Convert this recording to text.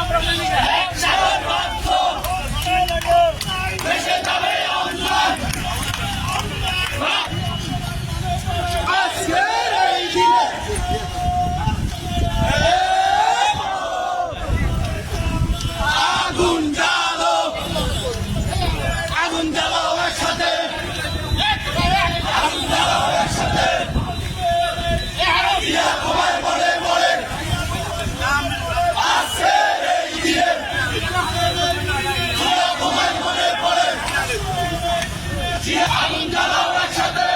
আমরা আগুন জ্বালাও একসাথে